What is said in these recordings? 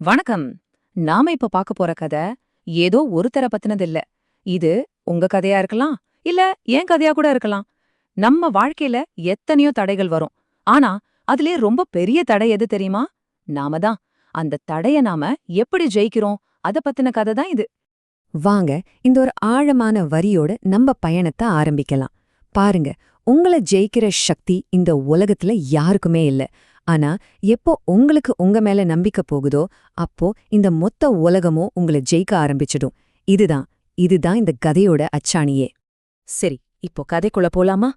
வணக்கம். நாம இப்ப பார்க்க போற கதை ஏதோ ஒருத்தர பத்தினது இல்ல இது உங்க கதையா இருக்கலாம் இல்ல ஏன் கதையா கூட இருக்கலாம். நம்ம வாழ்க்கையில எத்தனையோ தடைகள் வரும். ஆனா அதுலயே ரொம்ப பெரிய தடை எது தெரியுமா? நாம தான். அந்த தடைய நாம எப்படி ஜெயிக்கிறோம்? அத பத்தின கதை தான் இது. வாங்க இந்த ஒரு ஆழமான வரியோட நம்ம பயணத்தை ஆரம்பிக்கலாம். பாருங்க உங்களை ஜெயிக்கிற சக்தி இந்த உலகத்துல யாருக்குமே இல்ல. ஆனா எப்போ உங்களுக்கு உங்க மேல நம்பிக்கை போகுதோ அப்போ இந்த மொத்த உலகமும் உங்களை ஜெயிக்க ஆரம்பிச்சிடும். இதுதான் இதுதான் இந்த கதையோட அச்சாணியே. சரி இப்போ கதைக்குள்ள போலாமா?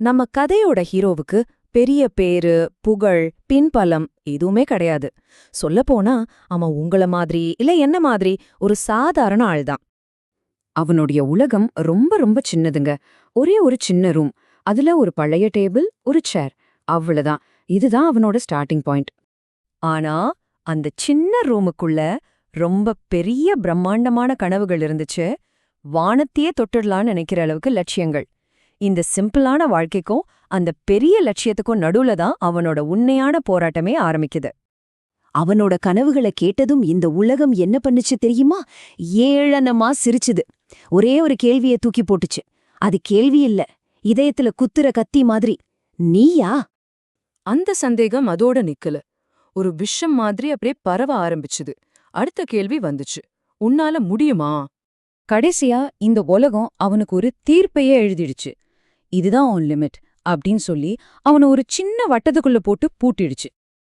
நம்ம கதையோட ஹீரோவுக்கு பெரிய பேரு புகழ் பின்பலம் எதுவுமே கிடையாது. சொல்லப்போனா அவன் உங்கள மாதிரி இல்ல என்ன மாதிரி ஒரு சாதாரண ஆள்தான். அவனுடைய உலகம் ரொம்ப ரொம்ப சின்னதுங்க. ஒரே ஒரு சின்ன ரூம். அதுல ஒரு பழைய டேபிள் ஒரு சேர். அவ்வளவுதான். இதுதான் அவனோட ஸ்டார்டிங் பாயிண்ட் ஆனா அந்த சின்ன ரூமுக்குள்ள ரொம்ப பெரிய பிரம்மாண்டமான கனவுகள் இருந்துச்சு. வானத்தையே தொட்டுடலான்னு நினைக்கிற அளவுக்கு லட்சியங்கள். இந்த சிம்பிளான வாழ்க்கைக்கும் அந்த பெரிய லட்சியத்துக்கும் நடுவுல தான் அவனோட உண்மையான போராட்டமே ஆரம்பிக்குது. அவனோட கனவுகளை கேட்டதும் இந்த உலகம் என்ன பண்ணுச்சு தெரியுமா? ஏழனமா சிரிச்சுது. ஒரே ஒரு கேள்விய தூக்கி போட்டுச்சு. அது கேள்வி இல்ல. இதயத்துல குத்துற கத்தி மாதிரி. நீயா? அந்த சந்தேகம் அதோட நிக்கல. ஒரு விஷம் மாதிரி அப்படியே பரவ ஆரம்பிச்சுது. அடுத்த கேள்வி வந்துச்சு. உன்னால முடியுமா? கடைசியா இந்த உலகம் அவனுக்கு ஒரு தீர்ப்பையே எழுதிடுச்சு. இதுதான் உன் லிமிட் அப்படின்னு சொல்லி அவனை ஒரு சின்ன வட்டத்துக்குள்ள போட்டு பூட்டிடுச்சு.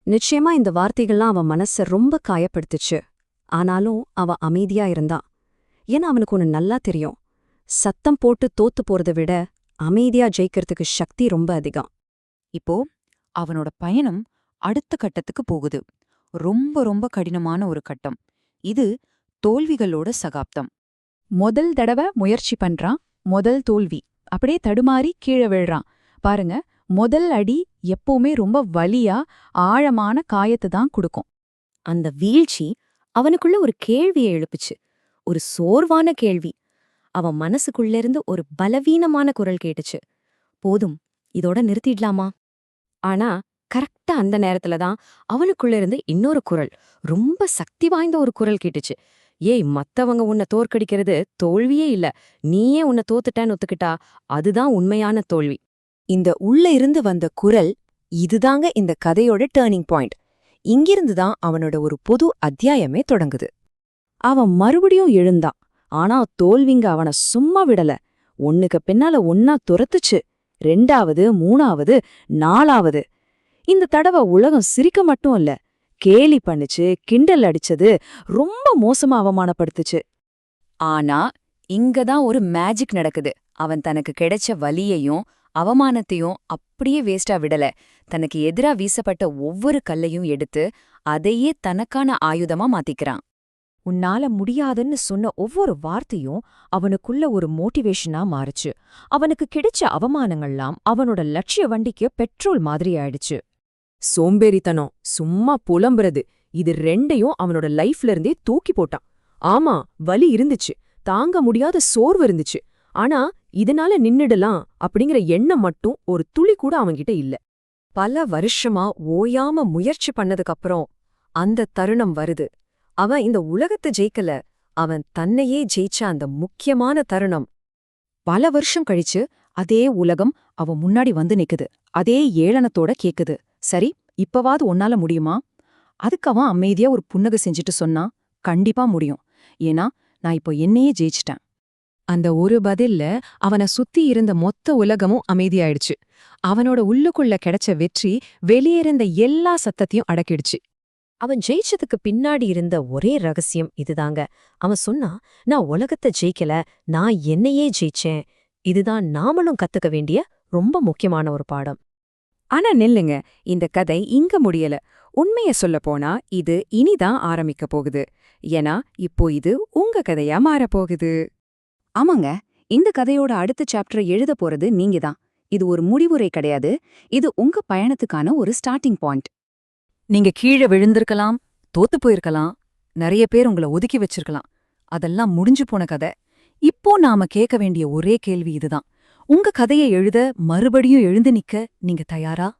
நிச்சயமா இந்த வார்த்தைகள்லாம் அவன் மனச ரொம்ப காயப்படுத்துச்சு. ஆனாலும் அவன் அமைதியா இருந்தான் ஏன்னா அவனுக்கு ஒன்று நல்லா தெரியும். சத்தம் போட்டு தோத்து போறதை விட அமைதியா ஜெயிக்கிறதுக்கு சக்தி ரொம்ப அதிகம். இப்போ அவனோட பயணம் அடுத்த கட்டத்துக்கு போகுது. ரொம்ப ரொம்ப கடினமான ஒரு கட்டம். இது தோல்விகளோட சகாப்தம். முதல் தடவை முயற்சி பண்றான் முதல் தோல்வி. அப்படியே தடுமாறி கீழே விழுறான். பாருங்க முதல் அடி எப்பவுமே ரொம்ப வலியா ஆழமான காயத்தை தான் கொடுக்கும். அந்த வீழ்ச்சி அவனுக்குள்ள ஒரு கேள்வியை எழுப்புச்சு. ஒரு சோர்வான கேள்வி. அவன் மனசுக்குள்ள இருந்து ஒரு பலவீனமான குரல் கேட்டுச்சு. போதும் இதோட நிறுத்திடலாமா? ஆனா கரெக்டா அந்த நேரத்துல தான் அவனுக்குள்ள இருந்து இன்னொரு குரல் ரொம்ப சக்தி வாய்ந்த ஒரு குரல் கேட்டுச்சு. ஏய் மத்தவங்க உன்னை தோற்கடிக்கிறது தோல்வியே இல்ல. நீயே உன்னை தோத்துட்டேன்னு ஒத்துக்கிட்டா அதுதான் உண்மையான தோல்வி. இந்த உள்ள இருந்து வந்த குரல் இதுதாங்க இந்த கதையோட டேர்னிங் பாயிண்ட் இங்கிருந்து தான் அவனோட ஒரு புது அத்தியாயமே தொடங்குது. அவன் மறுபடியும் எழுந்தான். ஆனா தோல்விங்க அவன சும்மா விடல. ஒன்னுக்கு பின்னால ஒன்னா துரத்துச்சு. ரெண்டாவது மூணாவது நாலாவது. இந்த தடவை உலகம் சிரிக்க மட்டும் இல்ல. கேலி பண்ணுச்சு கிண்டல் அடிச்சது ரொம்ப மோசமா அவமானப்படுத்துச்சு. ஆனா இங்க தான் ஒரு மேஜிக் நடக்குது. அவன் தனக்கு கிடைச்ச வலியையும் அவமானத்தையும் அப்படியே வேஸ்டா விடல. தனக்கு எதிரா வீசப்பட்ட ஒவ்வொரு கல்லையும் எடுத்து அதையே தனக்கான ஆயுதமா மாத்திக்கிறான். உன்னால முடியாதுன்னு சொன்ன ஒவ்வொரு வார்த்தையும் அவனுக்குள்ள ஒரு மோட்டிவேஷனா மாறுச்சு. அவனுக்கு கிடைச்ச அவமானங்கள்லாம் அவனோட லட்சிய வண்டிக்கு பெட்ரோல் மாதிரி ஆயிடுச்சு. சோம்பேறித்தனம் சும்மா புலம்புறது இது ரெண்டையும் அவனோட லைஃப்ல இருந்தே தூக்கி போட்டான். ஆமா வலி இருந்துச்சு தாங்க முடியாத சோர்வு இருந்துச்சு. ஆனா இதனால நின்னுடலாம் அப்படிங்கிற எண்ணம் மட்டும் ஒரு துளி கூட அவன்கிட்ட இல்ல. பல வருஷமா ஓயாம முயற்சி பண்ணதுக்கப்புறம் அந்த தருணம் வருது. அவன் இந்த உலகத்தை ஜெயிக்கல. அவன் தன்னையே ஜெயிச்ச அந்த முக்கியமான தருணம். பல வருஷம் கழிச்சு அதே உலகம் அவன் முன்னாடி வந்து நிக்குது. அதே ஏளனத்தோட கேக்குது. சரி இப்பவாது உன்னால முடியுமா? அதுக்கு அவன் அமைதியா ஒரு புன்னகை செஞ்சுட்டு சொன்னா கண்டிப்பா முடியும். ஏன்னா நான் இப்போ என்னையே ஜெயிச்சிட்டேன். அந்த ஒரு பதில்ல அவனை சுத்தி இருந்த மொத்த உலகமும் அமைதியாயிடுச்சு. அவனோட உள்ளுக்குள்ள கிடைச்ச வெற்றி வெளியேறிந்த எல்லா சத்தத்தையும் அடக்கிடுச்சு. அவன் ஜெயிச்சதுக்கு பின்னாடி இருந்த ஒரே ரகசியம் இதுதாங்க. அவன் சொன்னா நான் உலகத்தை ஜெயிக்கல நான் என்னையே ஜெயிச்சேன். இதுதான் நாமளும் கத்துக்க வேண்டிய ரொம்ப முக்கியமான ஒரு பாடம். ஆனா நில்லுங்க இந்த கதை இங்க முடியல. உண்மைய சொல்ல போனா இது இனிதான் ஆரம்பிக்க போகுது. ஏன்னா இப்போ இது உங்க கதையா மாறப்போகுது. ஆமாங்க இந்த கதையோட அடுத்த சாப்டர் எழுத போறது நீங்க தான் இது ஒரு முடிவுரை கிடையாது. இது உங்க பயணத்துக்கான ஒரு ஸ்டார்டிங் பாயிண்ட். நீங்க கீழே விழுந்திருக்கலாம் தோத்து போயிருக்கலாம் நிறைய பேர் உங்களை ஒதுக்கி வச்சிருக்கலாம். அதெல்லாம் முடிஞ்சு போன கதை. இப்போ நாம கேட்க வேண்டிய ஒரே கேள்வி இதுதான். உங்க கதையை எழுத மறுபடியும் எழுந்து நிக்க நீங்க தயாரா?